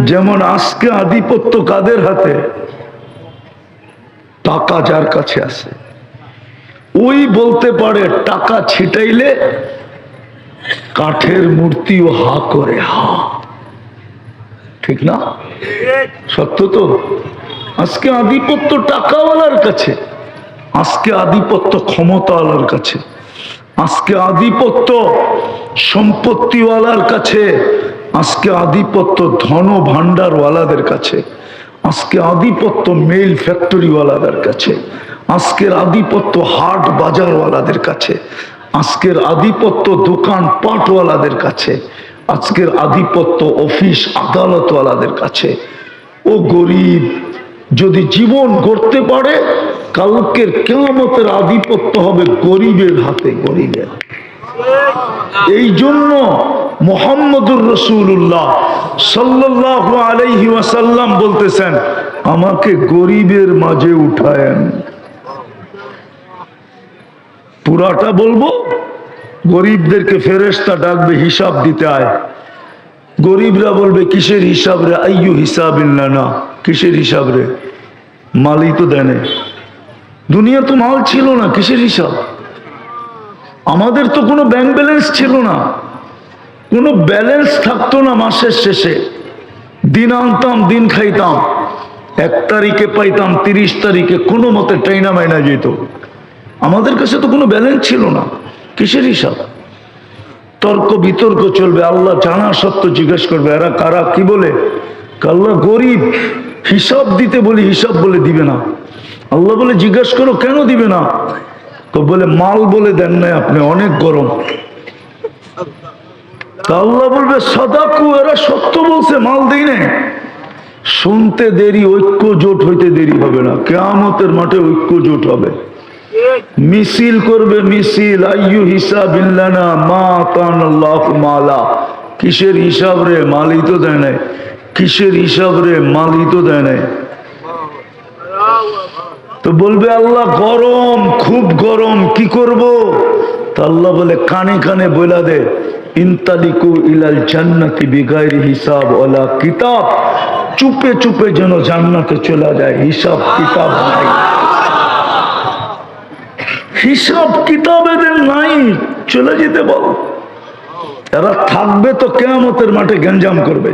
যেমন আজকে আধিপত্য কাদের হাতে? টাকা যার কাছে আছে। ওই বলতে পারে, টাকা ছিটাইলে কাঠের মূর্তিও হা করে হা। ঠিক না? সত্য তো? আজকে আধিপত্য টাকাওয়ালার কাছে, আজকে আধিপত্য ক্ষমতাওয়ালার কাছে, আজকে আধিপত্য সম্পত্তিওয়ালার কাছে আজকে আধিপত্য ধন ভাণ্ডারওয়ালাদের কাছে, আজকে আধিপত্য মেল ফ্যাক্টরিওয়ালাদের কাছে, আজকের আধিপত্য হাট বাজারওয়ালাদের কাছে, আজকের আধিপত্য দোকান পাটওয়ালাদের কাছে, আজকের আধিপত্য অফিস আদালতওয়ালাদের কাছে। ও গরিব, যদি জীবন গড়তে পারে, কালকের কেমতের আধিপত্য হবে গরিবের হাতে, গরিবের। এই জন্য মোহাম্মদুর রসুল্লাহ সাল্লাহ আলাইহি ওয়াসাল্লাম বলতেছেন, আমাকে গরিবের মাঝে উঠায়েন। পুরাটা বলব, গরিবদেরকে ফেরেস্তা ডাকবে, হিসাব দিতে আয়। গরিবরা বলবে, কিসের হিসাব রে? আইয়ু হিসাব না কিসের হিসাব রে? মালই তো দেনে। দুনিয়া তো মাল ছিল না, কিসের হিসাব? আমাদের তো কোনো ব্যাংক ব্যালেন্স ছিল না। কোনো ব্যালেন্স থাকতো না মাসের শেষে। দিন আনতাম, দিন খাইতাম। এক তারিখে পাইতাম, তিরিশ তারিখে কোনো মতে ট্রেনা মাইনা যেত। আমাদের কাছে তো কোনো ব্যালেন্স ছিল না। কিসের হিসাব? তর্ক বিতর্ক চলবে, আল্লাহ জানা সত্য জিজ্ঞেস করবে, এরা কারা, কি বলে? আল্লাহ গরিব, হিসাব দিতে বলি, হিসাব বলে দিবে না। আল্লাহ বলে জিজ্ঞেস করো, কেন দিবে না? তো বলে, মাল বলে দেন নাই আপনি, অনেক গরম। আল্লাহ বলবে, সদাকু, এরা সত্য বলছে, মাল দিই না শুনতে দেরি, ঐক্য জোট হইতে দেরি হবে না। কেয়ামতের মাঠে ঐক্য জোট হবে। মিছিল করবে মিছিল, আইয়ু হিসাব ইল্লানা মা তান আল্লাহ মালা। কিসের হিসাব রে? মালই তো দেয় নাই। কিসের হিসাব রে? মালই তো দেয় নাই। তো বলবে, আল্লাহ, গরম, খুব গরম, কি করব? তা আল্লাহ বলে, কানে কানে বইলা দে, ইনতালিকু ইলাল জান্নাতি বিগাইরি হিসাব ওলা কিতাব। চুপে চুপে যেন জান্নাতে চলে যায়, হিসাব কিতাব নাই। হিসাব কিতাব এদের নাই, চলে যেতে বল। এরা থাকবে তো কেয়ামতের মাঠে গঞ্জাম করবে।